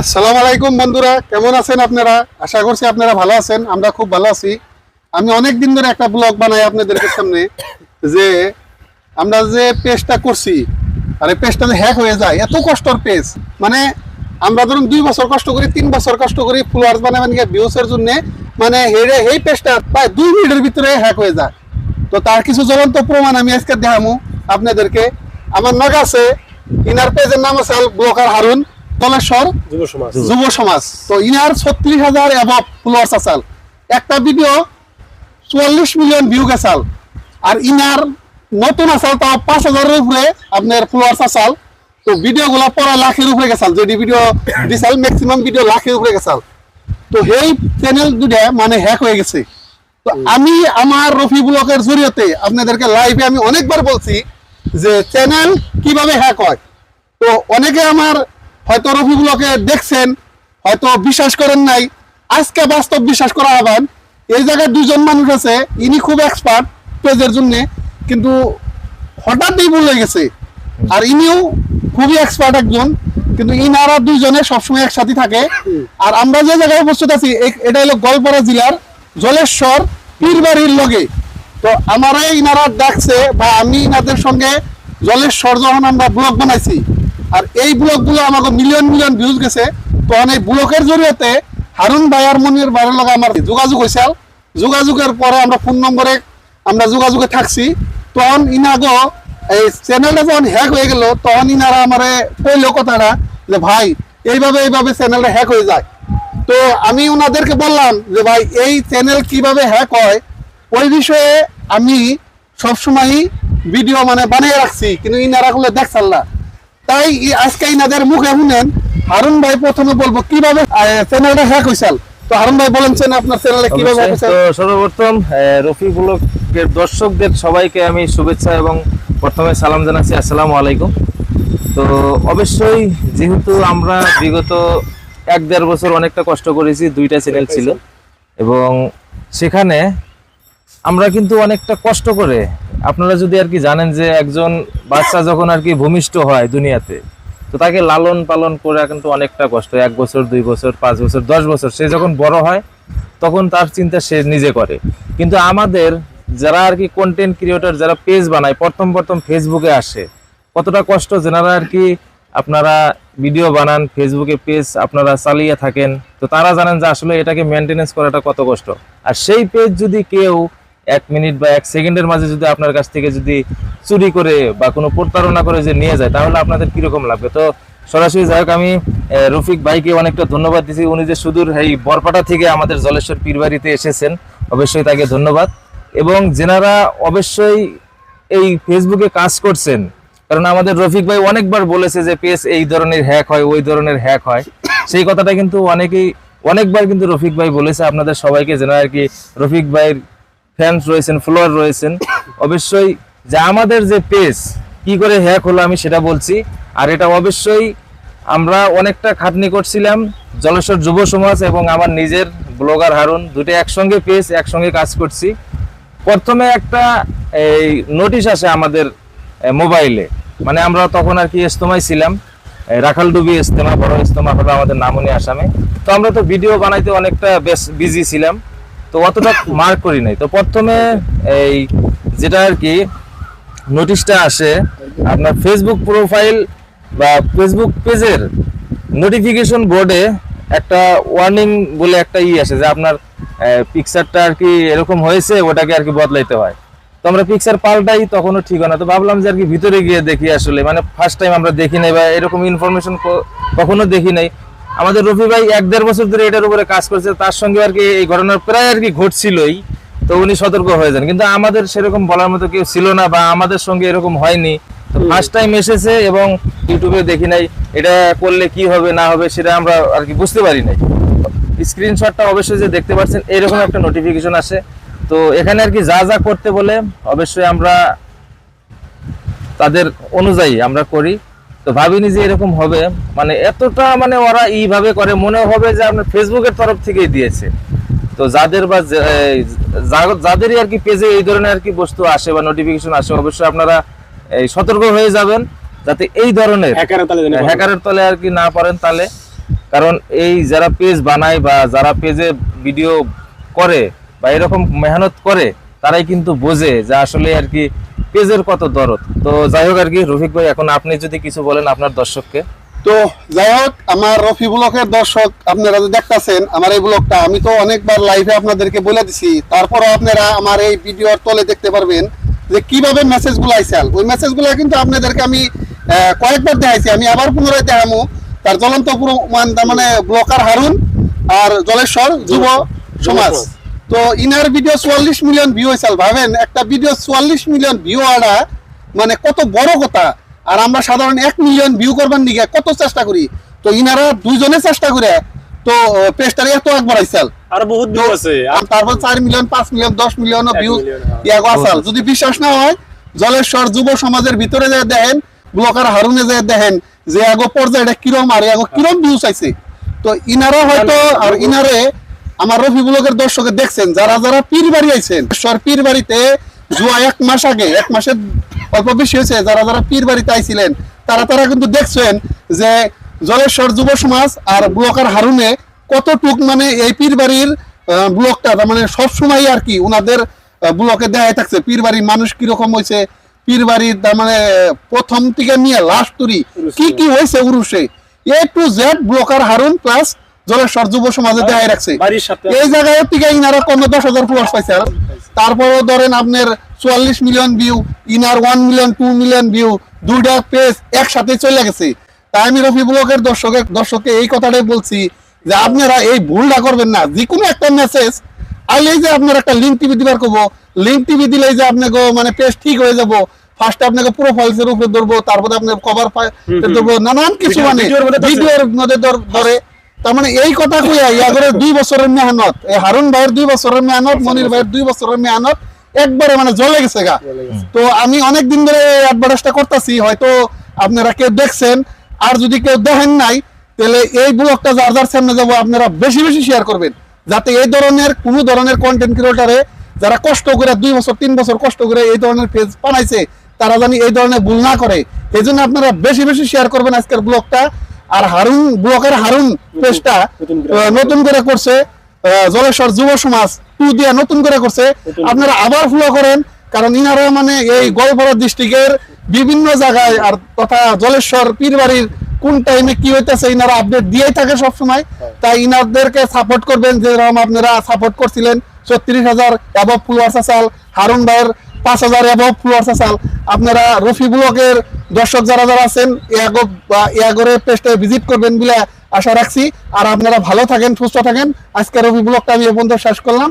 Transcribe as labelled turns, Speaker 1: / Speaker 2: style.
Speaker 1: আসসালামু আলাইকুম বন্ধুরা, কেমন আছেন আপনারা? আশা করছি আপনারা ভালো আছেন, আমরা খুব ভালো আছি। আমি অনেক দিন ধরে একটা ব্লগ বানাই আপনাদের সামনে, যে আমরা যে পেজটা করছি, আর এই পেজটা যে হ্যাক হয়ে যায়, এত কষ্টর পেজ মানে আমরা ধরুন দুই বছর কষ্ট করি, তিন বছর কষ্ট করি ফলোয়ার্স বানাবেন গিয়ে ভিউসের জন্য মানে হেরে এই পেজটা প্রায় দুই মিনিটের ভিতরে হ্যাক হয়ে যায়। তো তার কিছু জ্বলন্ত প্রমাণ আমি আজকে দেখামু আপনাদেরকে। আমার নগ আছে, ইনার পেজের নাম আছে ব্লকার হারুন তলেশ্বর
Speaker 2: যুব সমাজ।
Speaker 1: তো ইনার ছত্রিশ হাজার অ্যাবভ ফলোয়ার্স আসাল একটা ভিডিও চুয়াল্লিশ মিলিয়ন ভিউ গেছাল আর ইনার নতুন আসাল তাও পাঁচ হাজারের উপরে আপনার ফলোয়ার্স আসাল তো ভিডিও গুলা পড়া লাখের উপরে গেছাল যদি ভিডিও দিছাল ম্যাক্সিমাম ভিডিও লাখের উপরে গেছাল তো এই চ্যানেল দুটা মানে হ্যাক হয়ে গেছে। তো আমি আমার রফি ব্লকের জরিয়তে আপনাদেরকে লাইভে আমি অনেকবার বলছি যে চ্যানেল কীভাবে হ্যাক হয়। তো অনেকে আমার হয়তো রফি ব্লকে দেখছেন, হয়তো বিশ্বাস করেন নাই। আজকে বাস্তব বিশ্বাস করা হবেন এই জায়গায় দুজন মানুষ আছে, ইনি খুব এক্সপার্ট পেজের জন্য, কিন্তু হঠাৎই ভুল হয়ে গেছে। আর ইনিও খুবই এক্সপার্ট একজন, কিন্তু ইনারা দুইজনে সবসময় একসাথে থাকে। আর আমরা যে জায়গায় উপস্থিত আছি এটা হলো গোয়ালপাড়া জেলার জলেশ্বর পীরবাড়ির লগে। তো আমারা ইনারা ডাকছে বা আমি ইনাদের সঙ্গে জলেশ্বর যখন আমরা ব্লগ বানাইছি আর এই ব্লগগুলো আমাকে মিলিয়ন মিলিয়ন ভিউজ গেছে। তখন এই ব্লগের জরিয়তে হারুন ভাই আর মনির ভাইয়ের লগে আমার যোগাযোগ হয়েছিল যোগাযোগের পরে আমরা ফোন নম্বরে আমরা যোগাযোগে থাকছি। তখন ইনাগো এই চ্যানেলটা যখন হ্যাক হয়ে গেল, তখন ইনারা আমারে কইলো কথাটা যে, ভাই, এইভাবে এইভাবে চ্যানেলটা হ্যাক হয়ে যায়। তো আমি ওনাদেরকে বললাম যে, ভাই, এই চ্যানেল কীভাবে হ্যাক হয়, ওই বিষয়ে আমি সবসময়ই ভিডিও মানে বানিয়ে রাখছি। কিন্তু ইনারা গুলো দেখছাল না তাই আজকে ইনাদের মুখে শুনেন হারুন ভাই প্রথমে বলব কীভাবে চ্যানেলটা হ্যাক হয়েছিল তো হারুন ভাই বলেছেন আপনার চ্যানেলে কীভাবে
Speaker 3: সর্বপ্রথম রফি ব্লকের দর্শকদের সবাইকে আমি শুভেচ্ছা এবং প্রথমে সালাম জানাচ্ছি আসসালামু আলাইকুম। তো অবশ্যই যেহেতু আমরা বিগত এক দেড় বছর অনেকটা কষ্ট করেছি দুইটা চ্যানেল ছিল। এবং সেখানে আমরা কিন্তু অনেকটা কষ্ট করে আপনারা যদি আর কি জানেন যে একজন বাচ্চা যখন আর কি ভূমিষ্ঠ হয় দুনিয়াতে, তো তাকে লালন পালন করা কিন্তু অনেকটা কষ্ট। এক বছর, দুই বছর, পাঁচ বছর, দশ বছর। সে যখন বড় হয়, তখন তার চিন্তা সে নিজে করে। কিন্তু আমাদের যারা আর কি কন্টেন্ট ক্রিয়েটর যারা পেজ বানায়, প্রথম প্রথম ফেসবুকে আসে, কতটা কষ্ট যেনারা আর কি আপনারা ভিডিও বানান ফেসবুকে পেজ আপনারা চালিয়ে থাকেন, তো তারা জানেন যে আসলে এটাকে মেনটেনেন্স করাটা কত কষ্ট। আর সেই পেজ যদি কেউ এক মিনিট বা এক সেকেন্ডের মাঝে যদি আপনার কাছ থেকে যদি চুরি করে বা কোনো প্রতারণা করে যে নিয়ে যায়, তাহলে আপনাদের কীরকম লাগবে? তো সরাসরি যাই হোক, আমি রফিক ভাইকে অনেকটা ধন্যবাদ দিচ্ছি উনি যে সুদূর এই বরপাটা থেকে আমাদের জলেশ্বর পীরবাড়িতে এসেছেন, অবশ্যই তাকে ধন্যবাদ। এবং যেনারা অবশ্যই এই ফেসবুকে কাজ করছেন, কারণ আমাদের রফিক ভাই অনেকবার বলেছে যে পেজ এই ধরনের হ্যাক হয়, ওই ধরনের হ্যাক হয়। সেই কথাটা কিন্তু অনেকেই, অনেকবার কিন্তু রফিক ভাই বলেছে। আপনাদের সবাইকে যেন আর কি রফিক ভাইয়ের ফ্যান্স রয়েছেন, ফ্লোয়ার রয়েছেন, অবশ্যই যে আমাদের যে পেজ, কি করে হ্যাক হলো আমি সেটা বলছি। আর এটা অবশ্যই আমরা অনেকটা খাটনি করছিলাম জলেশ্বর যুব সমাজ এবং আমার নিজের ব্লগার হারুন, দুটো একসঙ্গে পেজ, একসঙ্গে কাজ করছি। প্রথমে একটা এই নোটিশ আসে আমাদের মোবাইলে মানে আমরা তখন আর কি ইস্তমায় ছিলাম। রাখালডুবি ইস্তেমা বড় ইস্তেমা হলো আমাদের নামনি আসামে। তো আমরা তো ভিডিও বানাইতে অনেকটা বেশ বিজি ছিলাম। তো অতটা মার্ক করি নাই। তো প্রথমে এই যেটা আর কি নোটিশটা আসে, আপনার ফেসবুক প্রোফাইল বা ফেসবুক পেজের নোটিফিকেশন বোর্ডে একটা ওয়ার্নিং বলে একটা ই আসে যে আপনার পিকচারটা আর কি এরকম হয়েছে, ওটাকে আর কি বদলাইতে হয়। তো আমরা পিকচার পাল্টাই, তখনও ঠিক হয় না। তো ভাবলাম যে আর কি ভিতরে গিয়ে দেখি আসলে। মানে ফার্স্ট টাইম আমরা দেখি নাই বা এরকম ইনফরমেশন কখনো দেখি নাই। আমাদের রফি ভাই এক দেড় বছর ধরে এটার উপরে কাজ করছে তার সঙ্গে আর কি এই ঘটনার প্রায় আর কি ঘটছিলই তো উনি সতর্ক হয়ে যান। কিন্তু আমাদের সেরকম বলার মতো কেউ ছিল না বা আমাদের সঙ্গে এরকম হয়নি। তো ফার্স্ট টাইম এসেছে এবং ইউটিউবে দেখি নাই এটা করলে কি হবে না হবে সেটা আমরা আর কি বুঝতে পারি নাই। স্ক্রিনশটটা অবশ্যই যে দেখতে পাচ্ছেন এরকম একটা নোটিফিকেশন আসে। তো এখানে আর কি যা যা করতে বলে অবশ্যই আমরা তাদের অনুযায়ী আমরা করি। তো ভাবিনি যে এরকম হবে। মানে এতটা মানে ওরা এইভাবে করে মনে হবে যে আপনার ফেসবুকের তরফ থেকেই দিয়েছে। তো যাদের বা যাদেরই আর কি পেজে এই ধরনের আর কি বস্তু আসে বা নোটিফিকেশন আসে অবশ্যই আপনারা এই সতর্ক হয়ে যাবেন যাতে এই ধরনের
Speaker 2: হ্যাকারের
Speaker 3: হ্যাকারের তলে আর কি না পারেন তাহলে কারণ এই যারা পেজ বানায় বা যারা পেজে ভিডিও করে বা এরকম মেহনত করে তারাই কিন্তু বোঝে যে আসলে আর কি পেজের কত দরদ। তো যাই হোক আর কি, রফিক ভাই, এখন আপনি যদি কিছু বলেন আপনার দর্শককে।
Speaker 1: তো যাই হোক, আমার রফি ব্লকের দর্শক, আপনারা যে দেখতেছেন আমার এই ব্লগটা, আমি তো অনেকবার লাইভে আপনাদেরকে বলে দিছি। তারপরও আপনারা আমার এই ভিডিওর তলে দেখতে পারবেন যে কীভাবে মেসেজগুলো আইসাল ওই মেসেজগুলো কিন্তু আপনাদেরকে আমি কয়েকবার দেখাইছি। আমি আবার পুনরায় দেখামো। তার জ্বলন্ত মানে ব্লকার হারুন আর জলেশ্বর, যুব সমাজ। তো ইনার ভিডিও চুয়াল্লিশ মিলিয়ন ভিউ হয়েছিল ভাবেন? একটা ভিডিও চুয়াল্লিশ মিলিয়ন ভিউ আনা মানে কত বড় কথা। আর আমরা সাধারণ এক মিলিয়ন ভিউ করবার নিগে কত চেষ্টা করি? তো ইনারা দুইজনে চেষ্টা করে। তো পেজটারে এত একবার আইসাল
Speaker 2: আর বহুত ভিউ আছে।
Speaker 1: আর তারপর চার মিলিয়ন পাঁচ মিলিয়ন দশ মিলিয়ন ভিউ। ইয়াগো আসাল যদি বিশ্বাস না হয় জলেশ্বর যুব সমাজের ভিতরে যায় দেখেন ব্লকার হারুনে যায় দেখেন যে আগো পর্যায়টা কিরম আর আগো কিরম ভিউ চাইছে। তো ইনারা হয়তো আর ইনারে আমার রফি ব্লকের দর্শকে দেখছেন যারা যারা পীর বাড়ি আইছেন সর পীর বাড়িতে জুয়া এক মাস আগে এক মাসের অল্প বেশি হয়েছে যারা যারা পীর বাড়িতে আইছিলেন তারা তারা কিন্তু দেখছেন যে জলেশ্বর যুব সমাজ আর ব্লকার হারুনে কতটুক মানে এই পীর বাড়ির ব্লকটা মানে সবসময় আর কি ওনাদের ব্লকে দেখাই থাকছে। পীর বাড়ির মানুষ কীরকম হয়েছে পীর বাড়ির তার মানে প্রথম থেকে নিয়ে লাস্ট তুরি কি কি হয়েছে উরুষে? A to Z blocker Harun plus Jaleshwar যুব সমাজে দেখাই রাখছে। এই জায়গায় থেকে ইনারা কম দশ হাজার পাইছে আর। ধরেন আপনার চুয়াল্লিশ million view inner one million two million view দুইটা পেজ একসাথে চলে গেছে। তাই আমি রফি ব্লকের দর্শকের দর্শককে এই কথাটাই বলছি যে আপনারা এই ভুলটা করবেন না। যে কোনো একটা মেসেজ আইলেই যে আপনার একটা লিঙ্ক টিভি দিবার করব লিঙ্ক টিভি দিলেই যে আপনাকে মানে পেজ ঠিক হয়ে যাব। ফার্স্ট আপনাকে প্রোফাইলস এর উপরে ধরবো তারপরে আপনার কভার ধরবো নানান কিছু মানে। ভিডিওর মধ্যে ধরে। তার মানে এই কথা কইয়া ইয়াগরে দুই বছরের মেহনত এই হারুন ভাইয়ের দুই বছরের মেহনত মনির ভাইয়ের দুই বছরের মেহনত একবারে মানে জ্বলে গেছে গা। তো আমি অনেক দিন ধরে অ্যাডভার্টাইজটা করতেছি হয়তো আপনারা কেউ দেখছেন আর যদি কেউ দেখেন নাই তাহলে এই ব্লগটা যার যার সামনে যাব আপনারা বেশি বেশি শেয়ার করবেন যাতে এই ধরনের কোনো ধরনের কন্টেন্ট ক্রিয়েটারে যারা কষ্ট করে দুই বছর তিন বছর কষ্ট করে এই ধরনের পেজ বানাইছে তারা জানি এই ধরনের ভুল না করে। এই জন্য আপনারা বেশি বেশি শেয়ার করবেন আজকের ব্লগটা। আর হারুন ব্লকের হারুন পেজটা
Speaker 2: নতুন করে
Speaker 1: করছে। জলেশ্বর যুব সমাজ টু দিয়া নতুন করে করছে। আপনারা আবার ফলো করেন কারণ ইনারা মানে এই গোয়ালপাড়া ডিস্ট্রিক্টের বিভিন্ন জায়গায় আর তথা জলেশ্বর পীরবাড়ির কোন টাইমে কি হইতেছে ইনারা আপডেট দিয়েই থাকে সব সময় তাই ইনারদেরকে সাপোর্ট করবেন যেরকম আপনারা সাপোর্ট করছিলেন ছত্রিশ হাজার অ্যাবভ ফলোয়ার্স আসাল হারুন ভাইয়ের পাঁচ হাজার অ্যাবভ ফলোয়ার্স আসাল আপনারা রফি ব্লকের দর্শক যারা যারা আছেন, ইয়াগো বা ইয়াগরের পেজটা ভিজিট করবেন বলে আশা রাখছি। আর আপনারা ভালো থাকেন, সুস্থ থাকেন। আজকের রবি ব্লগটা আমি এ পর্যন্ত শেষ করলাম।